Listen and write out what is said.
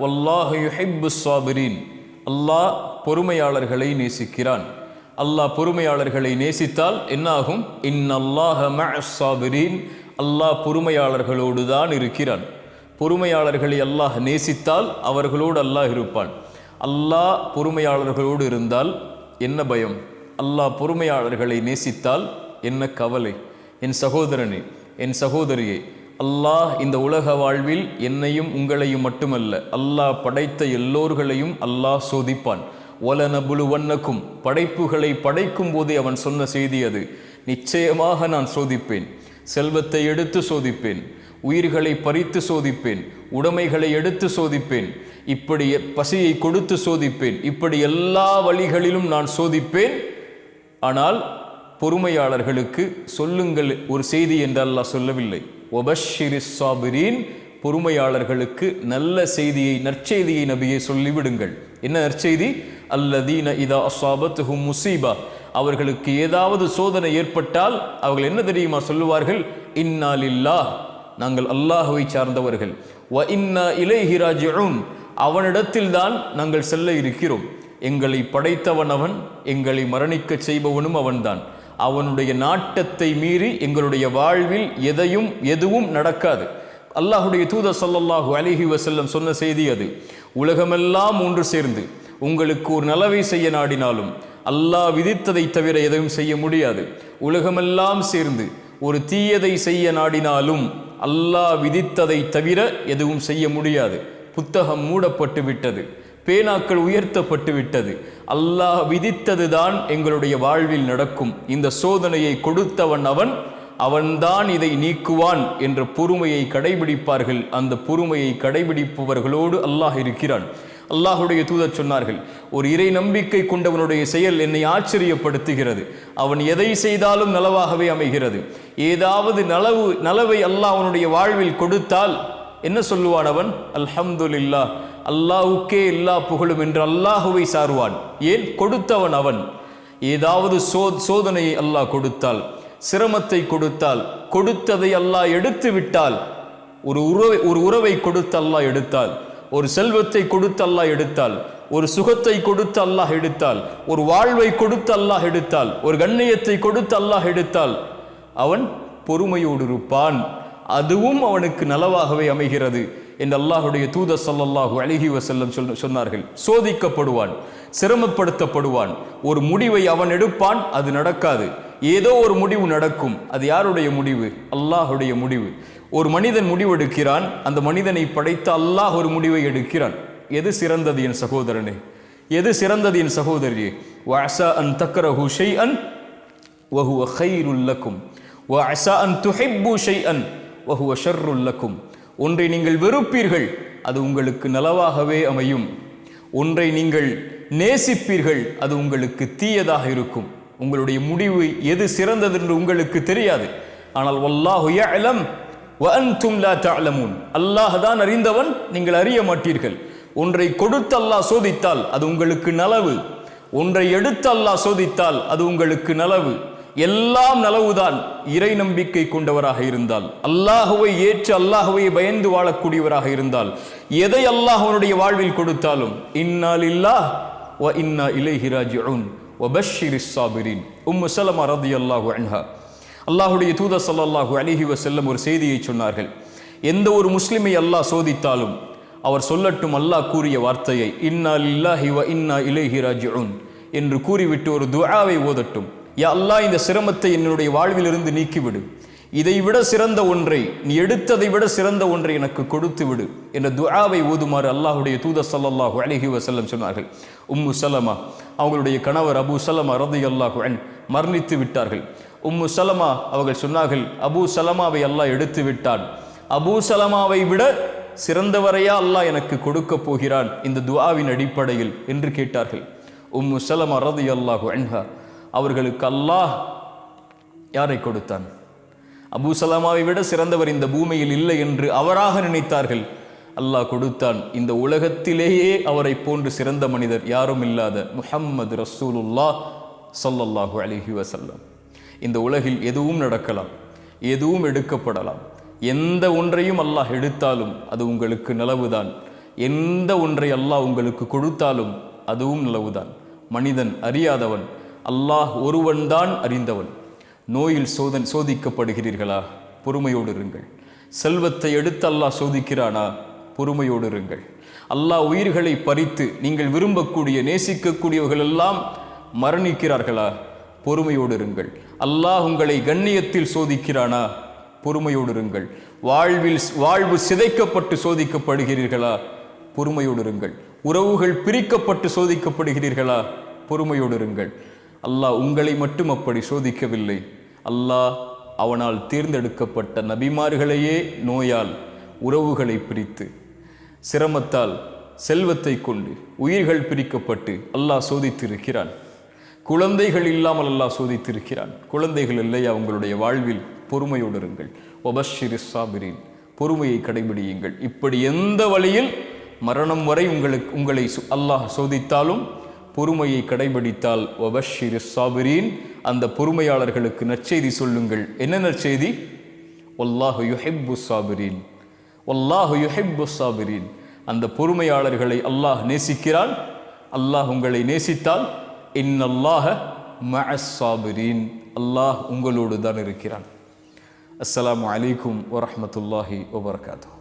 அல்லாஹ் யுஹிப்பு சாபிரீன் அல்லாஹ் பொறுமையாளர்களை நேசிக்கிறான். அல்லாஹ் பொறுமையாளர்களை நேசித்தால் என்னாகும்? இன்னல்லாஹ மஅஸ்ஸாபிரீன் அல்லாஹ் பொறுமையாளர்களோடு தான் இருக்கிறான். பொறுமையாளர்களை அல்லாஹ் நேசித்தால் அவர்களோடு அல்லாஹ் இருப்பான். அல்லாஹ் பொறுமையாளர்களோடு இருந்தால் என்ன பயம்? அல்லாஹ் பொறுமையாளர்களை நேசித்தால் என்ன கவலை? என் சகோதரனே என் சகோதரியே அல்லாஹ் இந்த உலக வாழ்வில் என்னையும் உங்களையும் மட்டுமல்ல அல்லாஹ் படைத்த எல்லோர்களையும் அல்லாஹ் சோதிப்பான். ஒலனபுலு வண்ணக்கும் படைப்புகளை படைக்கும் போதே அவன் சொன்ன செய்தி அது. நிச்சயமாக நான் சோதிப்பேன் செல்வத்தை எடுத்து சோதிப்பேன் உயிர்களை பறித்து சோதிப்பேன் உடைமைகளை எடுத்து சோதிப்பேன் இப்படி பசியை கொடுத்து சோதிப்பேன் இப்படி எல்லா வழிகளிலும் நான் சோதிப்பேன். ஆனால் பொறுமையாளர்களுக்கு சொல்லுங்கள் ஒரு செய்தி என்று அல்லாஹ் சொல்லவில்லை. ஒபஷிரி சாபிரீன் பொறுமையாளர்களுக்கு நல்ல செய்தியை நற்செய்தியை நபியை சொல்லிவிடுங்கள். என்ன நற்செய்தி? அல்லதீன இதா அசாபத்துஹும் முசீபா அவர்களுக்கு ஏதாவது சோதனை ஏற்பட்டால் அவர்கள் என்ன தெரியுமா சொல்லுவார்கள்? இன்னாலில்லா நாங்கள் அல்லாஹுவை சார்ந்தவர்கள். வ இன்னா இலைஹி ராஜிஊன் அவனிடத்தில் தான் நாங்கள் செல்ல இருக்கிறோம். எங்களை படைத்தவன் அவன் எங்களை மரணிக்கச் செய்பவனும் அவன்தான். அவனுடைய நாட்டத்தை மீறி எங்களுடைய வாழ்வில் எதையும் எதுவும் நடக்காது. அல்லாஹுடைய தூத சொல்லல்லாஹு அலிஹி வசல்லம் சொன்ன செய்தி அது. உலகமெல்லாம் ஒன்று சேர்ந்து உங்களுக்கு ஒரு நலவை செய்ய நாடினாலும் அல்லாஹ் விதித்ததை தவிர எதையும் செய்ய முடியாது. உலகமெல்லாம் சேர்ந்து ஒரு தீயதை செய்ய நாடினாலும் அல்லாஹ் விதித்ததை தவிர எதுவும் செய்ய முடியாது. புத்தகம் மூடப்பட்டு விட்டது. பேனாக்கள் உயர்த்தப்பட்டு விட்டது அல்லாஹ் விதித்ததுதான் எங்களுடைய வாழ்வில் நடக்கும். இந்த சோதனையை கொடுத்தவன் அவன் அவன்தான் இதை நீக்குவான் என்ற பொறுமையை கடைபிடிப்பார்கள். அந்த பொறுமையை கடைபிடிப்பவர்களோடு அல்லாஹ் இருக்கிறான். அல்லாஹுடைய தூதர் சொன்னார்கள் ஒரு இறை நம்பிக்கை கொண்டவனுடைய செயல் என்னை ஆச்சரியப்படுத்துகிறது. அவன் எதை செய்தாலும் நலவாகவே அமைகிறது. ஏதாவது நலவு நலவை அல்லாஹ் அவனுடைய வாழ்வில் கொடுத்தால் என்ன சொல்லுவான் அவன்? அல்ஹம்துலில்லா அல்லாஹுக்கே எல்லா புகழும் என்று அல்லாஹுவை சாருவான். ஏன்? கொடுத்தவன் அவன். ஏதாவது சோ சோதனையை அல்லாஹ் கொடுத்தால் சிரமத்தை கொடுத்தால் கொடுத்ததை அல்லாஹ் எடுத்து விட்டால் ஒரு உறவை ஒரு உறவை கொடுத்து அல்லாஹ் எடுத்தால் ஒரு செல்வத்தை கொடுத்து அல்லாஹ் எடுத்தால் ஒரு சுகத்தை கொடுத்து அல்லாஹ் எடுத்தால் ஒரு வாழ்வை கொடுத்து அல்லாஹ் எடுத்தால் ஒரு கண்ணியத்தை கொடுத்து அல்லாஹ் எடுத்தால் அவன் பொறுமையோடு இருப்பான். அதுவும் அவனுக்கு நலவாகவே அமைகிறது என்று அல்லாஹுடைய தூத சல்லல்லாஹு அழகி வசல்லம் சொன்னார்கள். சோதிக்கப்படுவான் சிரமப்படுத்தப்படுவான். ஒரு முடிவை அவன் எடுப்பான் அது நடக்காது. ஏதோ ஒரு முடிவு நடக்கும். அது யாருடைய முடிவு? அல்லாஹுடைய முடிவு. ஒரு மனிதன் முடிவெடுக்கிறான் அந்த மனிதனை படைத்த அல்லாஹ் ஒரு முடிவை எடுக்கிறான். எது சிறந்தது என் சகோதரனே? எது சிறந்தது என் சகோதரியே? வாசா அன் தக்கர ஹுஷை அன் வஹுவ ஹைருல்லக்கும் வாசா அன் துஹிப்பு ஷை அன் வஹுவ ஷர்ருல்லக்கும் ஒன்றை நீங்கள் வெறுப்பீர்கள் அது உங்களுக்கு நலவாகவே அமையும். ஒன்றை நீங்கள் நேசிப்பீர்கள் அது உங்களுக்கு தீயதாக இருக்கும். உங்களுடைய முடிவு எது சிறந்தது என்று உங்களுக்கு தெரியாது. ஆனால் வல்லாஹு யஅலம் வஅன்தும் லா தஅலமூன். அல்லாஹ் தான் அறிந்தவன் நீங்கள் அறிய மாட்டீர்கள். ஒன்றை கொடுத்து அல்லாஹ் சோதித்தால் அது உங்களுக்கு நலவு. ஒன்றை எடுத்து அல்லாஹ் சோதித்தால் அது உங்களுக்கு நலவு. எல்லாம் நலவுதான் இறை நம்பிக்கை கொண்டவராக இருந்தால். அல்லாஹுவை ஏற்று அல்லாஹுவை பயந்து வாழக்கூடியவராக இருந்தால். எதை அல்லாஹ் அவனுடைய வாழ்வில் கொடுத்தாலும் இன்னால் இல்லாஹ் வ இன்னா இலேஹிராஜ் ராஜிஊன் வ பஷ்ஷிரிஸ் சாபிரீன் உம்மு சலமா அன்ஹா. அல்லாஹுடைய தூத சல்லாஹூ அலிஹி வசல்லம் ஒரு செய்தியை சொன்னார்கள். எந்த ஒரு முஸ்லிமை அல்லாஹ் சோதித்தாலும் அவர் சொல்லட்டும் அல்லாஹ் கூறிய வார்த்தையை இன்னா இல்லாஹி வ இன்னா இலேஹிராஜ் என்று கூறிவிட்டு ஒரு துஆவை ஓதட்டும். யா அல்லாஹ் இந்த சிரமத்தை என்னுடைய வாழ்விலிருந்து நீக்கிவிடு. இதை விட சிறந்த ஒன்றை நீ எடுத்ததை விட சிறந்த ஒன்றை எனக்கு கொடுத்து விடு என்ற துஆவை ஓதுமாறு அல்லாஹுடைய தூத சல்லாஹூ அலைஹி வசல்லம் சொன்னார்கள். உம்மு சலமா அவங்களுடைய கணவர் அபு சலமா ரலியல்லாஹு அன் மரணித்து விட்டார்கள். உம்மு சலமா அவர்கள் சொன்னார்கள் அபூ சலமாவை அல்லாஹ் எடுத்து விட்டான். அபூ சலமாவை விட சிறந்தவரையா அல்லாஹ் எனக்கு கொடுக்க போகிறான். இந்த துஆவின் அடிப்படையில் என்று கேட்டார்கள். உம்மு சலமா ரலியல்லாஹு அன்ஹா அவர்களுக்கு அல்லாஹ் யாரை கொடுத்தான்? அபூ சலாமாவை விட சிறந்தவர் இந்த பூமியில் இல்லை என்று அவராக நினைத்தார்கள். அல்லாஹ் கொடுத்தான். இந்த உலகத்திலேயே அவரை போன்று சிறந்த மனிதர் யாரும் இல்லாத முஹம்மது ரசூலுல்லா சொல்லல்லாஹு அலிஹி வசல்லம் இந்த உலகில் எதுவும் நடக்கலாம் எதுவும் எடுக்கப்படலாம். எந்த ஒன்றையும் அல்லாஹ் எடுத்தாலும் அது உங்களுக்கு நலவுதான். எந்த ஒன்றை அல்லாஹ் உங்களுக்கு கொடுத்தாலும் அதுவும் நிலவுதான். மனிதன் அறியாதவன் அல்லாஹ் ஒருவன்தான் அறிந்தவன். நோயில் சோதன் சோதிக்கப்படுகிறீர்களா? பொறுமையோடு இருங்கள். செல்வத்தை எடுத்து அல்லாஹ் சோதிக்கிறானா? பொறுமையோடு இருங்கள். அல்லாஹ் உயிர்களை பறித்து நீங்கள் விரும்பக்கூடிய நேசிக்கக்கூடியவர்கள் எல்லாம் மரணிக்கிறார்களா? பொறுமையோடு இருங்கள். அல்லாஹ் உங்களை கண்ணியத்தில் சோதிக்கிறானா? பொறுமையோடு இருங்கள். வாழ்வில் வாழ்வு சிதைக்கப்பட்டு சோதிக்கப்படுகிறீர்களா? பொறுமையோடு இருங்கள். உறவுகள் பிரிக்கப்பட்டு சோதிக்கப்படுகிறீர்களா? பொறுமையோடு இருங்கள். அல்லாஹ் உங்களை மட்டும் அப்படி சோதிக்கவில்லை. அல்லாஹ் அவனால் தேர்ந்தெடுக்கப்பட்ட நபிமார்களையே நோயால் உறவுகளை பிரித்து சிரமத்தால் செல்வத்தை கொண்டு உயிர்கள் பிரிக்கப்பட்டு அல்லாஹ் சோதித்திருக்கிறான். குழந்தைகள் இல்லாமல் அல்லாஹ் சோதித்திருக்கிறான். குழந்தைகள் இல்லையா உங்களுடைய வாழ்வில் பொறுமையோடு இருங்கள். ஒபஷிரி சாபிரின் பொறுமையை கடைபிடியுங்கள். இப்படி எந்த வழியில் மரணம் வரை உங்களுக்கு உங்களை சு- அல்லாஹ் சோதித்தாலும் பொறுமையை கடைபிடித்தால் ஒபஷிரி சாபிரின் அந்த பொறுமையாளர்களுக்கு நற்செய்தி சொல்லுங்கள். என்ன நற்செய்தி? ஒல்லாஹு யுஹெப்பு சாபிரின் ஒல்லாஹு யுஹெப்பு சாபிரின் அந்த பொறுமையாளர்களை அல்லாஹ் நேசிக்கிறான். அல்லாஹ் உங்களை நேசித்தால் இன்னல்லாஹ மஅஸ் சாபிரின் அல்லாஹ் உங்களோடு தான் இருக்கிறான். அஸ்லாம் அலைக்கும் வரமத்துல்லாஹி வபர்காத்தூ